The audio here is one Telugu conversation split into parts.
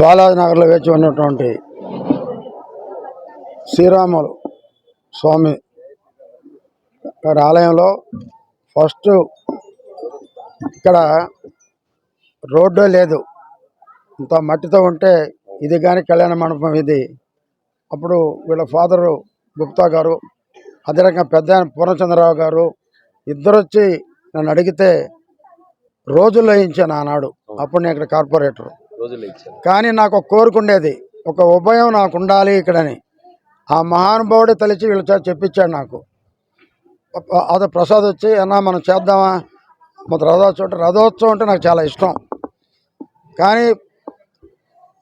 బాలాజీ నగర్లో వేచి ఉన్నటువంటి శ్రీరాములు స్వామి గారి ఆలయంలో ఫస్ట్ ఇక్కడ రోడ్డే లేదు. ఇంత మట్టితో ఉంటే ఇది కానీ కళ్యాణ మండపం ఇది. అప్పుడు వీళ్ళ ఫాదరు గుప్తా గారు అదే రకంగా పెద్ద పూర్ణచంద్రరావు గారు ఇద్దరు వచ్చి నన్ను అడిగితే రోజుల్లో వేయించాను ఆనాడు. అప్పుడు నేను ఇక్కడ కార్పొరేటర్. కానీ నాకు ఒక కోరిక ఉండేది. ఒక ఉభయం నాకు ఉండాలి ఇక్కడని. ఆ మహానుభావుడే తలిచి వీళ్ళు చెప్పించాడు నాకు. అదే ప్రసాద్ వచ్చి అన్నా మనం చేద్దామా? మన రథోత్సవం అంటే రథోత్సవం అంటే నాకు చాలా ఇష్టం. కానీ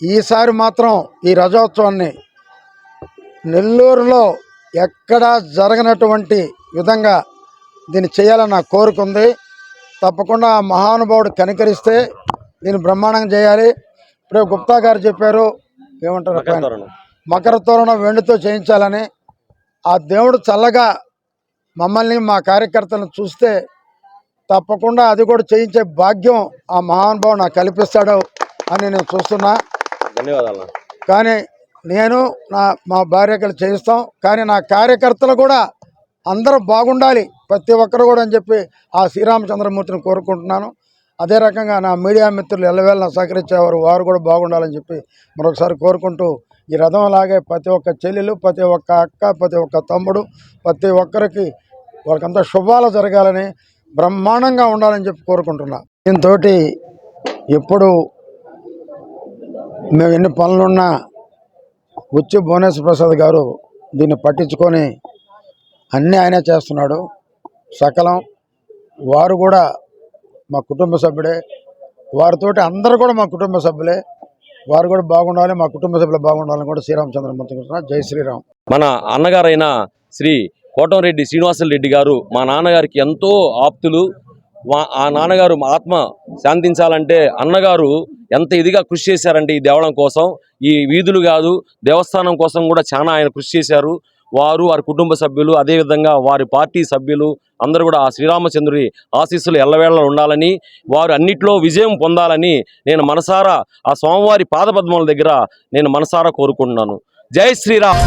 ఈసారి మాత్రం ఈ రథోత్సవాన్ని నెల్లూరులో ఎక్కడా జరగనటువంటి విధంగా దీన్ని చేయాలని నాకు కోరుకుంది తప్పకుండా ఆ మహానుభావుడు కనికరిస్తే దీన్ని బ్రహ్మాండంగా చేయాలి. ఇప్పుడే గుప్తా గారు చెప్పారు ఏమంటారు మకర? తోరణం. వెండితో చేయించాలని ఆ దేవుడు చల్లగా మమ్మల్ని మా కార్యకర్తలను చూస్తే తప్పకుండా అది కూడా చేయించే భాగ్యం ఆ మహానుభావుడు నాకు కల్పిస్తాడు అని నేను చూస్తున్నా ధన్యవాదాలు కానీ నేను నా మా భార్యకలు చేయిస్తాం కానీ నా కార్యకర్తలు కూడా అందరూ బాగుండాలి ప్రతి ఒక్కరు కూడా అని చెప్పి ఆ శ్రీరామచంద్రమూర్తిని కోరుకుంటున్నాను అదే రకంగా నా మీడియా మిత్రులు ఎల్లవేళ సహకరించేవారు వారు కూడా బాగుండాలని చెప్పి మరొకసారి కోరుకుంటూ ఈ రథం అలాగే ప్రతి ఒక్క చెల్లెలు ప్రతి ఒక్క అక్క ప్రతి ఒక్క తమ్ముడు ప్రతి ఒక్కరికి వాళ్ళకంతా శుభాలు జరగాలని బ్రహ్మాండంగా ఉండాలని చెప్పి కోరుకుంటున్నా. దీంతో ఎప్పుడు మేము ఎన్ని పనులున్నా ఉచ్చి భువనేశ్వర ప్రసాద్ గారు దీన్ని పట్టించుకొని అన్నీ ఆయనే చేస్తున్నాడు. సకలం వారు కూడా మా కుటుంబ సభ్యుడే వారితోటి అందరూ కూడా మా కుటుంబ సభ్యులే. వారు కూడా బాగుండాలి మా కుటుంబ సభ్యులు బాగుండాలని కూడా శ్రీరామచంద్రమూర్తి కోరుతున్నా. జై శ్రీరామ్. మన అన్నగారైన శ్రీ కోటంరెడ్డి శ్రీనివాసరెడ్డి గారు మా నాన్నగారికి ఎంతో ఆప్తులు. మా- ఆ నాన్నగారు మా ఆత్మ శాంతించాలంటే అన్నగారు ఎంత ఇదిగా కృషి చేశారంటే ఈ దేవళం కోసం ఈ వీధులు కాదు దేవస్థానం కోసం కూడా చాలా ఆయన కృషి చేశారు. వారు వారి కుటుంబ సభ్యులు అదేవిధంగా వారి పార్టీ సభ్యులు అందరూ కూడా ఆ శ్రీరామచంద్రుడి ఆశీస్సులు ఎల్లవేళ ఉండాలని వారు అన్నిట్లో విజయం పొందాలని నేను మనసారా ఆ స్వామివారి పాదపద్మల దగ్గర నేను మనసారా కోరుకుంటున్నాను. జై శ్రీరామ్!